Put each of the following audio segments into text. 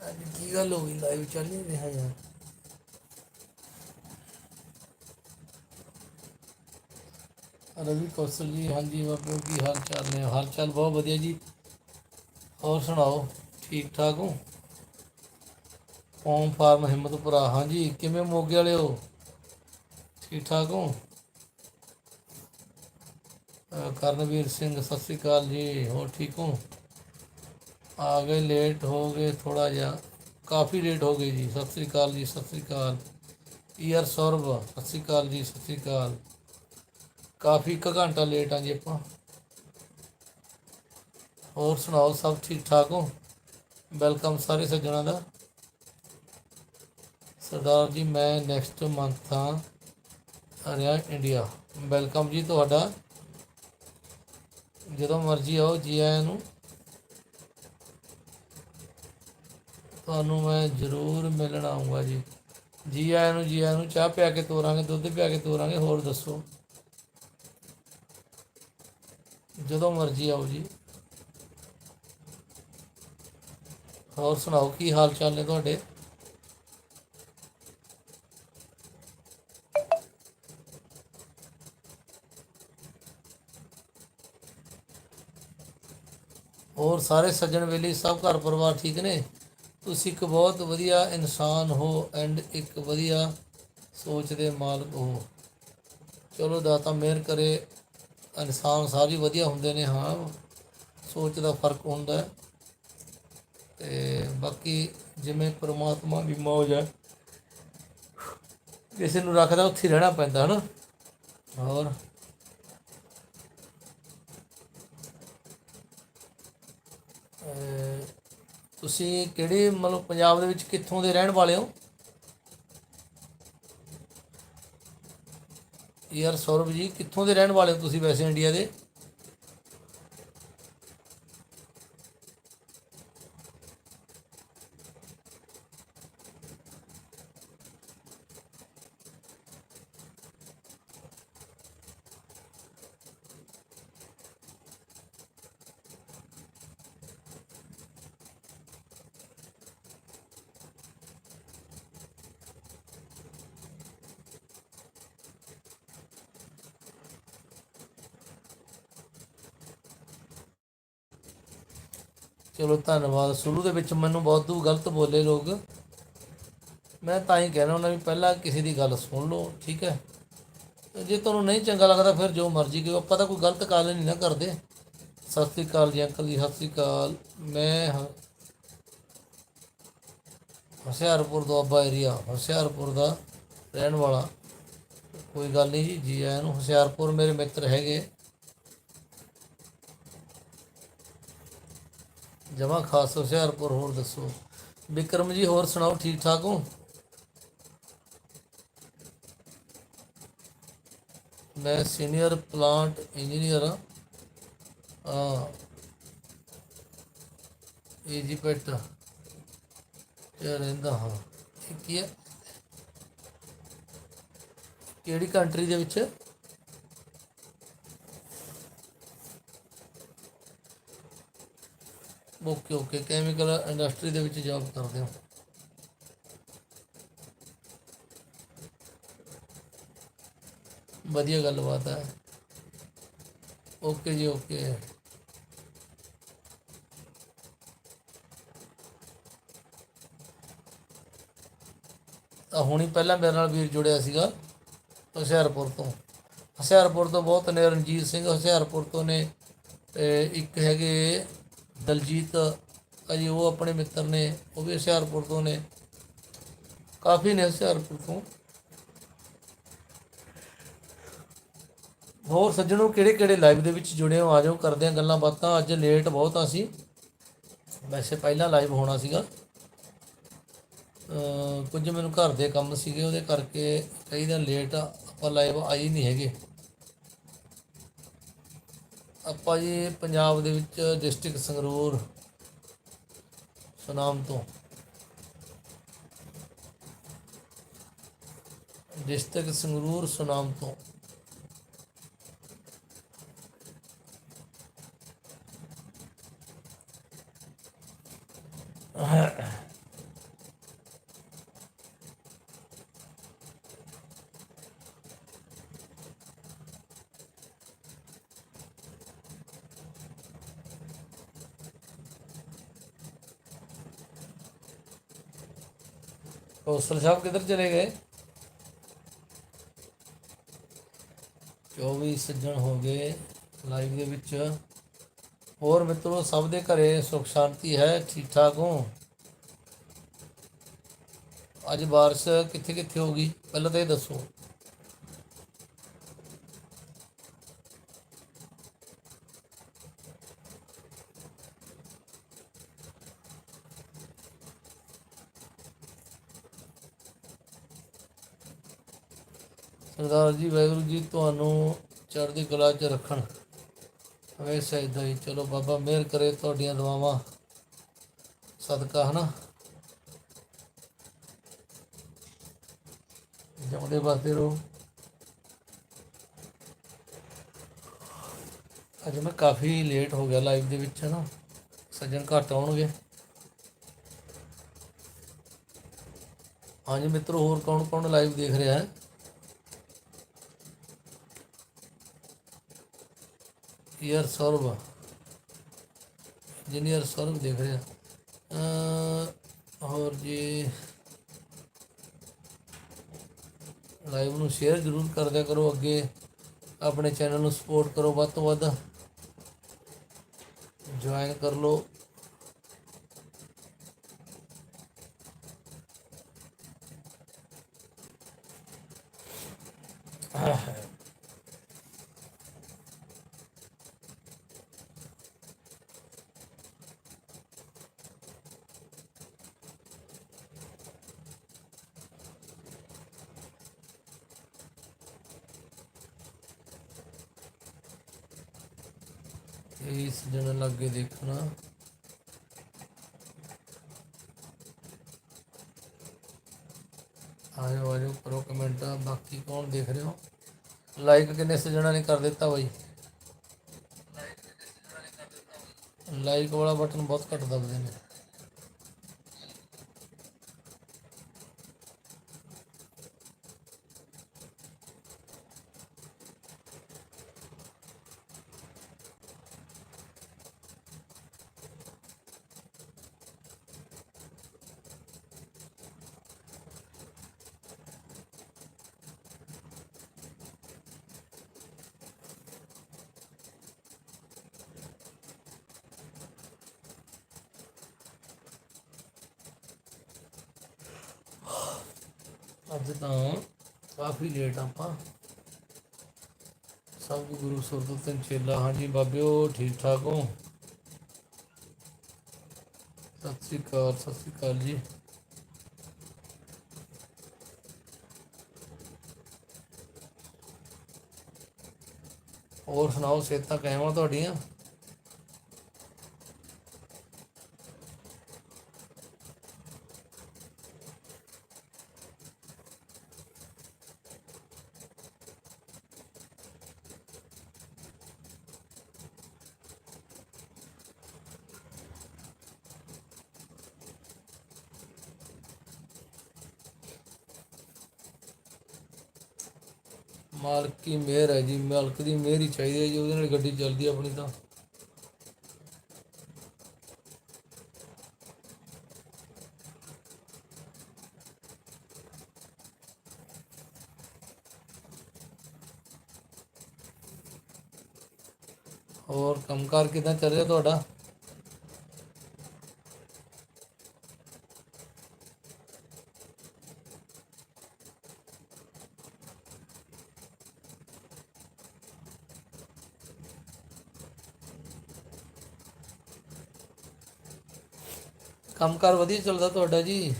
ਅੱਜ ਕੀ ਗੱਲ ਹੋ ਗਈ? ਲਾਈਵ ਚੱਲ ਨਹੀਂ ਰਿਹਾ ਯਾਰ। ਰਵੀ ਕੌਸ਼ਲ ਜੀ, ਹਾਂਜੀ ਬਾਬੂ ਕੀ ਹਾਲ ਚਾਲ ਨੇ? ਹਾਲ ਚਾਲ ਬਹੁਤ ਵਧੀਆ ਜੀ। ਹੋਰ ਸੁਣਾਓ? ਠੀਕ ਠਾਕ ਹੋ? ਫੋਮ ਫਾਰਮ ਹਿੰਮਤਪੁਰਾ, ਹਾਂਜੀ, ਕਿਵੇਂ ਮੋਗੇ ਵਾਲੇ ਹੋ? ਠੀਕ ਠਾਕ ਹੋ? ਕਰਨਵੀਰ ਸਿੰਘ, ਸਤਿ ਸ੍ਰੀ ਅਕਾਲ ਜੀ, ਹੋਰ ਠੀਕ ਹੋ? ਆ ਗਏ ਲੇਟ ਹੋ ਗਏ ਥੋੜਾ ਜਿਹਾ। ਕਾਫੀ ਲੇਟ ਹੋ ਗਏ ਜੀ। ਸਤਿ ਸ੍ਰੀ ਅਕਾਲ ਜੀ, ਸਤਿ ਸ੍ਰੀ ਅਕਾਲ। ਯਾਰ ਸੌਰਵ, ਸਤਿ ਸ੍ਰੀ ਅਕਾਲ ਜੀ, ਸਤਿ ਸ੍ਰੀ ਅਕਾਲ। ਕਾਫੀ ਇੱਕ ਘੰਟਾ ਲੇਟ ਆ ਜੀ ਆਪਾਂ। ਹੋਰ ਸੁਣਾਓ, ਸਭ ਠੀਕ ਠਾਕ ਹੋ? ਵੈਲਕਮ ਸਾਰੇ ਸੱਜਣਾ ਦਾ। ਸਰਦਾਰ ਜੀ, ਮੈਂ ਨੈਕਸਟ ਮੰਥ ਆ ਰਿਹਾ ਇੰਡੀਆ ਵੈਲਕਮ ਜੀ ਤੁਹਾਡਾ। ਜਦੋਂ ਮਰਜ਼ੀ ਆਓ, ਜੀ ਆਇਆਂ ਨੂੰ। ਤੁਹਾਨੂੰ ਮੈਂ ਜ਼ਰੂਰ ਮਿਲਣ ਆਉਂਗਾ ਜੀ। ਜੀ ਆਇਆਂ ਨੂੰ, ਜੀ ਆਇਆਂ ਨੂੰ ਚਾਹ ਪਿਆ ਕੇ ਤੋਰਾਂਗੇ, ਦੁੱਧ ਪਿਆ ਕੇ ਤੋਰਾਂਗੇ, ਹੋਰ ਦੱਸੋ। ਜਦੋਂ ਮਰਜ਼ੀ ਆਓ ਜੀ। ਹੋਰ ਸੁਣਾਓ, ਕੀ ਹਾਲ ਚਾਲ ਨੇ ਤੁਹਾਡੇ? ਹੋਰ ਸਾਰੇ ਸੱਜਣ ਵੇਲੇ ਸਭ ਘਰ ਪਰਿਵਾਰ ਠੀਕ ਨੇ? ਤੁਸੀਂ ਇੱਕ ਬਹੁਤ ਵਧੀਆ ਇਨਸਾਨ ਹੋ ਐਂਡ ਇੱਕ ਵਧੀਆ ਸੋਚ ਦੇ ਮਾਲਕ ਹੋ। ਚਲੋ ਦਾਤਾ ਮਿਹਰ ਕਰੇ, ਇਨਸਾਨ ਸਾਰੇ ਵਧੀਆ ਹੁੰਦੇ ਨੇ, ਹਾਂ। ਸੋਚ ਦਾ ਫ਼ਰਕ ਹੁੰਦਾ ਹੈ। ਤੇ ਬਾਕੀ ਜਿਵੇਂ ਪ੍ਰਮਾਤਮਾ ਦੀ ਮੌਜ ਹੈ, ਕਿਸੇ ਨੂੰ ਰੱਖਦਾ ਉੱਥੇ ਰਹਿਣਾ ਪੈਂਦਾ, ਹਨਾ? ਹੋਰ? ਤੁਸੀਂ ਕਿਹੜੇ ਮਤਲਬ ਪੰਜਾਬ ਦੇ ਵਿੱਚ ਕਿੱਥੋਂ ਦੇ ਰਹਿਣ ਵਾਲੇ ਹੋ? ਯਾਰ ਸੌਰਵ ਜੀ, ਕਿੱਥੋਂ ਦੇ ਰਹਿਣ ਵਾਲੇ ਹੋ ਤੁਸੀਂ ਵੈਸੇ ਇੰਡੀਆ ਦੇ? ਚਲੋ ਧੰਨਵਾਦ। ਸ਼ੁਰੂ ਦੇ ਵਿੱਚ ਮੈਨੂੰ ਬਹੁਤ ਗਲਤ ਬੋਲੇ ਲੋਕ। ਮੈਂ ਤਾਂ ਹੀ ਕਹਿਣਾ ਹੁੰਦਾ ਵੀ ਪਹਿਲਾਂ ਕਿਸੇ ਦੀ ਗੱਲ ਸੁਣ ਲਓ, ਠੀਕ ਹੈ? ਜੇ ਤੁਹਾਨੂੰ ਨਹੀਂ ਚੰਗਾ ਲੱਗਦਾ ਫਿਰ ਜੋ ਮਰਜ਼ੀ ਕਰੋ ਆਪਾਂ ਤਾਂ ਕੋਈ ਗਲਤ ਗੱਲ ਨਹੀਂ ਨਾ ਕਰਦੇ। ਸਤਿ ਸ੍ਰੀ ਅਕਾਲ ਜੀ ਅੰਕਲ ਜੀ, ਸਤਿ ਸ੍ਰੀ ਅਕਾਲ। ਮੈਂ ਹ- ਹੁਸ਼ਿਆਰਪੁਰ ਦੁਆਬਾ ਏਰੀਆ, ਹੁਸ਼ਿਆਰਪੁਰ ਦਾ ਰਹਿਣ ਵਾਲਾ। ਕੋਈ ਗੱਲ ਨਹੀਂ ਜੀ ਜੀ ਆਇਆਂ ਨੂੰ। ਹੁਸ਼ਿਆਰਪੁਰ ਮੇਰੇ ਮਿੱਤਰ ਹੈਗੇ। ਜਮਾ ਖਾਸ ਹੁਸ਼ਿਆਰਪੁਰ, ਹੋਰ ਦੱਸੋ। ਵਿਕਰਮ ਜੀ, ਹੋਰ ਸੁਣਾਓ, ਠੀਕ ਠਾਕ ਹੋ? ਮੈਂ ਸੀਨੀਅਰ ਪਲਾਂਟ ਇੰਜੀਨੀਅਰ ਹਾਂ। ਹਾਂ। ਈਜਿਪਟ ਤੇ ਰਹਿੰਦਾ ਹਾਂ। ਇਹ ਕੀ ਹੈ? ਕਿਹੜੀ ਕੰਟਰੀ ਦੇ ਵਿੱਚ? ਓਕੇ ਓਕੇ ਕੈਮੀਕਲ ਇੰਡਸਟਰੀ ਦੇ ਵਿੱਚ ਜੌਬ ਕਰਦੇ ਹੋ। ਵਧੀਆ ਗੱਲਬਾਤ ਹੈ। ਓਕੇ ਜੀ ਓਕੇ ਆ ਹੁਣੀ ਪਹਿਲਾਂ ਮੇਰੇ ਨਾਲ ਵੀਰ ਜੁੜਿਆ ਸੀਗਾ, ਹੁਸ਼ਿਆਰਪੁਰ ਤੋਂ। ਹੁਸ਼ਿਆਰਪੁਰ ਤੋਂ ਬਹੁਤ ਨੇ ਰਣਜੀਤ ਸਿੰਘ, ਹੁਸ਼ਿਆਰਪੁਰ ਤੋਂ ਨੇ ਇੱਕ ਹੈਗੇ ਦਲਜੀਤ ਅਜੀ ਉਹ ਆਪਣੇ ਮਿੱਤਰ ਨੇ, ਉਹ ਵੀ ਹੁਸ਼ਿਆਰਪੁਰ ਤੋਂ ਨੇ। ਕਾਫੀ ਨੇ ਹੁਸ਼ਿਆਰਪੁਰ ਤੋਂ। ਹੋਰ ਸੱਜਣੋ ਕਿਹੜੇ ਕਿਹੜੇ ਲਾਈਵ ਦੇ ਵਿੱਚ ਜੁੜੇ ਹੋ? ਆ ਜਾਓ ਕਰਦੇ ਆ ਗੱਲਾਂ ਬਾਤਾਂ। ਅੱਜ ਲੇਟ ਬਹੁਤ ਆ ਸੀ ਵੈਸੇ ਪਹਿਲਾਂ ਲਾਈਵ ਹੋਣਾ ਸੀਗਾ। ਕੁਝ ਮੈਨੂੰ ਘਰ ਦੇ ਕੰਮ ਸੀਗੇ, ਉਹਦੇ ਕਰਕੇ ਕਈ ਦਿਨ ਲੇਟ ਆਪਾਂ ਲਾਈਵ ਆਈ ਨਹੀਂ ਹੈਗੇ। ਆਪਾਂ ਜੀ ਪੰਜਾਬ ਦੇ ਵਿੱਚ ਡਿਸਟ੍ਰਿਕਟ ਸੰਗਰੂਰ ਸੁਨਾਮ ਤੋਂ। ਡਿਸਟ੍ਰਿਕਟ ਸੰਗਰੂਰ ਸੁਨਾਮ ਤੋਂ। ਕੌਸਲ ਸਾਹਿਬ ਕਿੱਧਰ ਚਲੇ ਗਏ? 24 ਸੱਜਣ ਹੋ ਗਏ ਲਾਈਵ ਦੇ ਵਿੱਚ। ਹੋਰ ਮਿੱਤਰੋ, ਸਭ ਦੇ ਘਰੇ ਸੁਖ ਸ਼ਾਂਤੀ ਹੈ ਠੀਕ ਠਾਕ ਹੋ? ਅੱਜ ਬਾਰਿਸ਼ ਕਿੱਥੇ ਕਿੱਥੇ ਹੋ ਗਈ? ਪਹਿਲਾਂ ਤਾਂ ਇਹ ਦੱਸੋ। ਸਰਦਾਰ ਜੀ, ਵਾਹਿਗੁਰੂ ਜੀ, ਤੁਹਾਨੂੰ ਚੜ੍ਹਦੀ ਕਲਾ 'ਚ ਰੱਖਣ। ਹਮੇਸ਼ਾ ਇਦਾਂ ਹੀ। ਚਲੋ ਬਾਬਾ, ਮਿਹਰ ਕਰੇ ਤੁਹਾਡੀਆਂ ਦੁਆਵਾਂ। ਸਦਕਾ, ਹਨਾ? ਜਿਉਂਦੇ ਵਾਸਤੇ ਰਹੋ। ਅੱਜ ਮੈਂ ਕਾਫੀ ਲੇਟ ਹੋ ਗਿਆ ਲਾਈਵ ਦੇ ਵਿੱਚ, ਹਨਾ? ਸੱਜਣ ਘੱਟ ਆਉਣਗੇ। ਹਾਂਜੀ ਮਿੱਤਰੋ, ਹੋਰ ਕੌਣ ਕੌਣ ਲਾਈਵ ਦੇਖ ਰਿਹਾ ਹੈ? ਯਾਰ ਸੌਰਵ ਇੰਜੀਨੀਅਰ ਸੌਰਵ ਦੇਖ ਰਿਹਾ। ਅਹ ਹੋਰ ਜੀ। ਲਾਈਵ ਨੂੰ ਸ਼ੇਅਰ ਜ਼ਰੂਰ ਕਰ ਦਿਆ ਕਰੋ ਅੱਗੇ। ਆਪਣੇ ਚੈਨਲ ਨੂੰ ਸਪੋਰਟ ਕਰੋ ਵੱਧ ਤੋਂ ਵੱਧ। ਜੁਆਇਨ ਕਰ ਲਓ। ਇਸ ਜਣ ਲੱਗੇ ਦੇਖਣਾ। ਆਇਓ ਆਇਓ ਕਰੋ ਕਮੈਂਟ ਬਾਕੀ ਕੌਣ ਦੇਖ ਰਹੇ? ਹੋ ਲਾਈਕ ਕਿੰਨੇ ਸਜਣਾ ਨੇ ਕਰ ਦਿੱਤਾ ਬਾਈ? ਲਾਈਕ ਵਾਲਾ ਬਟਨ ਬਹੁਤ ਘੱਟ ਦਬਦੇ ਨੇ। ਅੱਜ ਤਾਂ ਕਾਫੀ ਲੇਟ ਆਪਾਂ। ਸਭ ਗੁਰੂ ਸੁਰਤਨ ਚੇਲਾ। ਹਾਂਜੀ ਬਾਬਿਓ, ਠੀਕ ਠਾਕ ਹੋ? ਸਤਿ ਸ੍ਰੀ ਅਕਾਲ, ਸਤਿ ਸ੍ਰੀ ਅਕਾਲ ਜੀ। ਹੋਰ ਸੁਣਾਓ, ਸਿਹਤਾਂ ਕਿਵੇਂ ਤੁਹਾਡੀਆਂ? ਮਾਲਕ ਦੀ ਮਿਹਰ ਹੈ ਜੀ, ਮਾਲਕ ਦੀ ਮਿਹਰ ਹੀ ਚਾਹੀਦੀ ਹੈ ਜੀ, ਉਹਦੇ ਨਾਲ ਗੱਡੀ ਚੱਲਦੀ ਹੈ ਆਪਣੀ ਤਾਂ। ਹੋਰ ਕੰਮਕਾਰ ਕਿਦਾਂ ਚੱਲ ਰਿਹਾ ਤੁਹਾਡਾ? ਕੰਮਕਾਰ ਵਧੀਆ ਚੱਲਦਾ ਤੁਹਾਡਾ ਜੀ।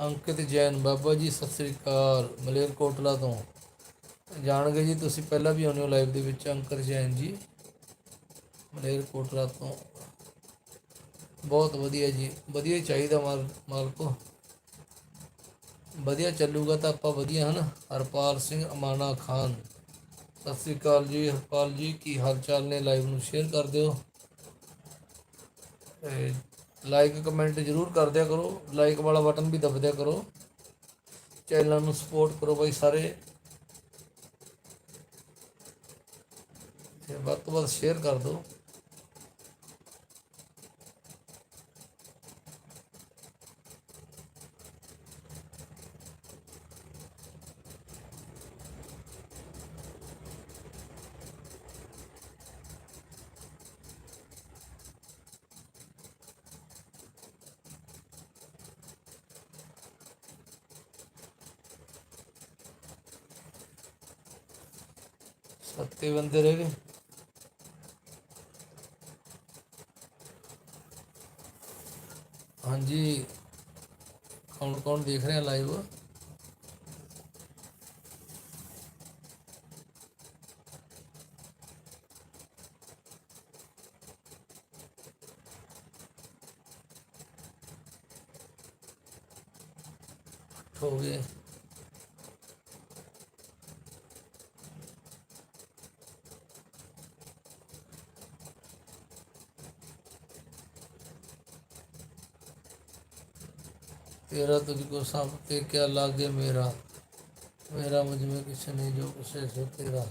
ਅੰਕਿਤ ਜੈਨ, ਬਾਬਾ ਜੀ, ਸਤਿ ਸ੍ਰੀ ਅਕਾਲ ਮਲੇਰਕੋਟਲਾ ਤੋਂ। ਜਾਣਗੇ ਜੀ, ਤੁਸੀਂ ਪਹਿਲਾਂ ਵੀ ਆਉਂਦੇ ਹੋ ਲਾਈਵ ਦੇ ਵਿੱਚ, ਅੰਕਿਤ ਜੈਨ ਜੀ ਮਲੇਰਕੋਟਲਾ ਤੋਂ। ਬਹੁਤ ਵਧੀਆ ਜੀ, ਵਧੀਆ ਚਾਹੀਦਾ ਮਾਲ ਮਾਲਕੋ। ਵਧੀਆ ਚੱਲੂਗਾ ਤਾਂ ਆਪਾਂ ਵਧੀਆ ਹਨ? ਹਰਪਾਲ ਸਿੰਘ ਅਮਾਨਾ ਖਾਨ। ਸਤਿ ਸ੍ਰੀ ਅਕਾਲ ਜੀ ਹਰਪਾਲ ਜੀ, ਕੀ ਹਾਲ ਚਾਲ ਨੇ? ਲਾਈਵ ਨੂੰ ਸ਼ੇਅਰ ਕਰ ਦਿਓ। ਲਾਈਕ ਕਮੈਂਟ ਜ਼ਰੂਰ ਕਰ ਦਿਆ ਕਰੋ। ਲਾਈਕ ਵਾਲਾ ਬਟਨ ਵੀ ਦਬ ਦਿਆ ਕਰੋ। ਚੈਨਲ ਨੂੰ ਸਪੋਰਟ ਕਰੋ ਬਾਈ ਸਾਰੇ। ਤੇ ਵੱਧ ਤੋਂ ਵੱਧ ਸ਼ੇਅਰ ਕਰ ਦਿਓ। ਸੱਤੇ ਬੰਦੇ ਰਹਿ ਗਏ ਹਾਂਜੀ ਕੌਣ ਕੌਣ ਦੇਖ ਰਿਹਾ ਲਾਈਵ ਹੋ ਗਏ तेरा तुझको सब पे क्या लागे मेरा मेरा मुझ में कुछ नहीं जो कुछ है सो तेरा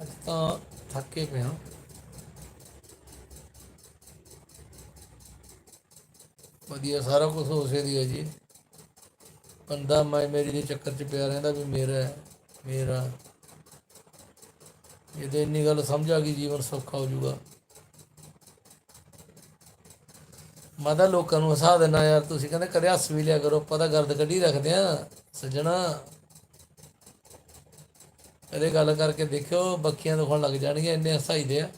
ਅੱਜ ਤਾਂ ਥੱਕੇ ਪਏ ਹਾਂ ਵਧੀਆ ਸਾਰਾ ਕੁਝ ਹੋਸੇ ਦੀ ਹੈ ਜੀ ਬੰਦਾ ਮੈਂ ਮੇਰੀ ਦੇ ਚੱਕਰ 'ਚ ਪਿਆ ਰਹਿੰਦਾ ਵੀ ਮੇਰਾ ਹੈ ਮੇਰਾ ਜੇ ਇੰਨੀ ਗੱਲ ਸਮਝ ਆ ਗਈ, ਜੀਵਨ ਸੌਖਾ ਹੋ ਜਾਊਗਾ। ਮੈਂ ਤਾਂ ਲੋਕਾਂ ਨੂੰ ਹਸਾ ਦੇਣਾ ਯਾਰ, ਤੁਸੀਂ ਕਹਿੰਦੇ ਕਦੇ ਹੱਸ ਵੀ ਲਿਆ ਕਰੋ, ਆਪਾਂ ਤਾਂ ਗਰਦ ਕੱਢੀ ਰੱਖਦੇ ਆ, ਸੱਜਣਾ। ਕਦੇ ਗੱਲ ਕਰਕੇ ਦੇਖਿਓ ਬੱਕੀਆਂ ਦੁਖਣ ਲੱਗ ਜਾਣਗੀਆਂ, ਇੰਨੇ ਹਸਾਈਦੇ ਆ।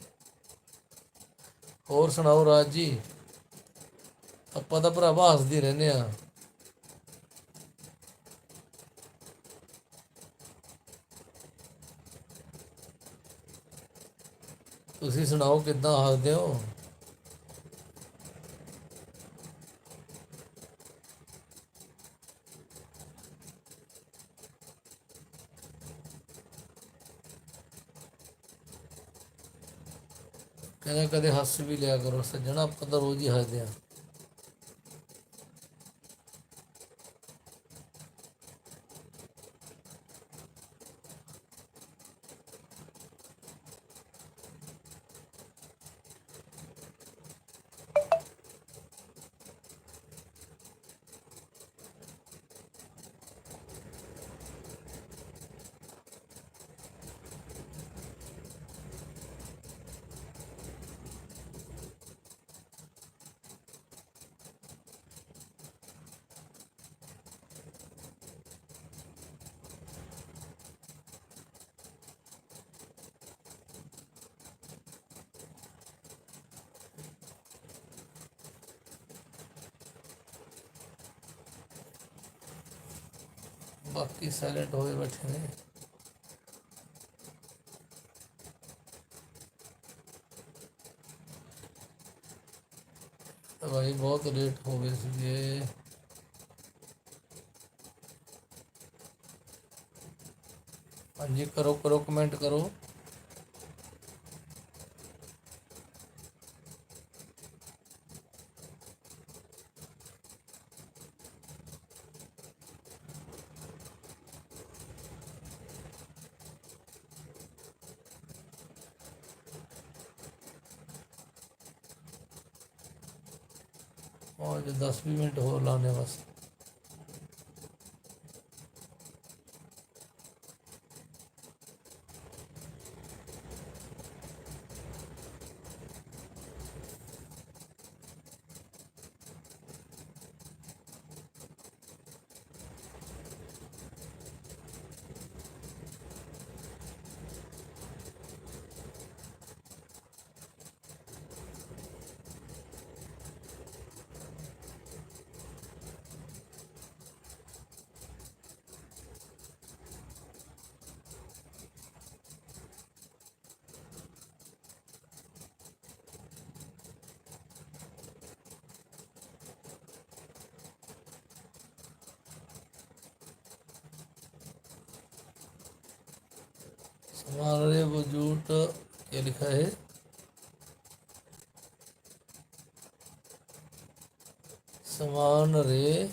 ਹੋਰ ਸੁਣਾਓ ਰਾਜ ਜੀ? ਆਪਾਂ ਤਾਂ ਭਰਾਵਾ ਹੱਸਦੇ ਰਹਿੰਦੇ ਆ। ਤੁਸੀਂ ਸੁਣਾਓ ਕਿੱਦਾਂ ਹੱਸਦੇ ਹੋ? ਕਹਿੰਦਾ ਕਦੇ ਹੱਸ ਵੀ ਲਿਆ ਕਰੋ, ਸੱਜਣਾ ਆਪਾਂ ਤਾਂ ਰੋਜ਼ ਹੀ ਹੱਸਦੇ ਆ बाकी सारे ढोए बैठे ने तो भाई बहुत लेट हो गए इसलिए। हाँ जी, करो करो कमेंट करो। 10 ਮਿੰਟ ਹੋਰ ਲਾਣੇ ਵਾਸਤੇ हमारे वजूद क्या लिखा है। समान रे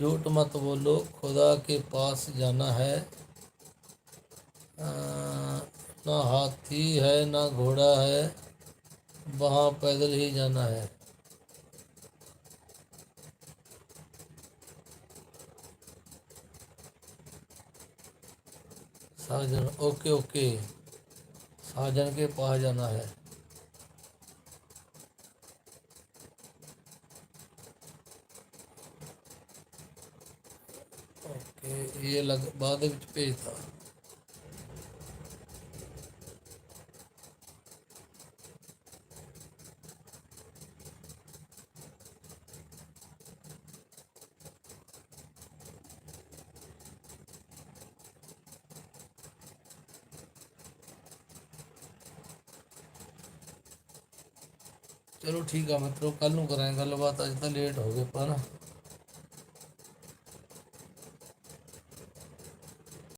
झूठ मत बोलो खुदा के पास जाना है। अ, ना हाथी है ना घोड़ा है वहाँ पैदल ही जाना है। साजन ओके ओके। साजन के पास जाना है। ओके ये लग बाद ਵਿੱਚ ਠੀਕ ਆ ਮਿੱਤਰੋ ਕੱਲ ਨੂੰ ਕਰਾਂਗੇ ਗੱਲਬਾਤ ਅੱਜ ਤਾਂ ਲੇਟ ਹੋ ਗਏ ਆਪਾਂ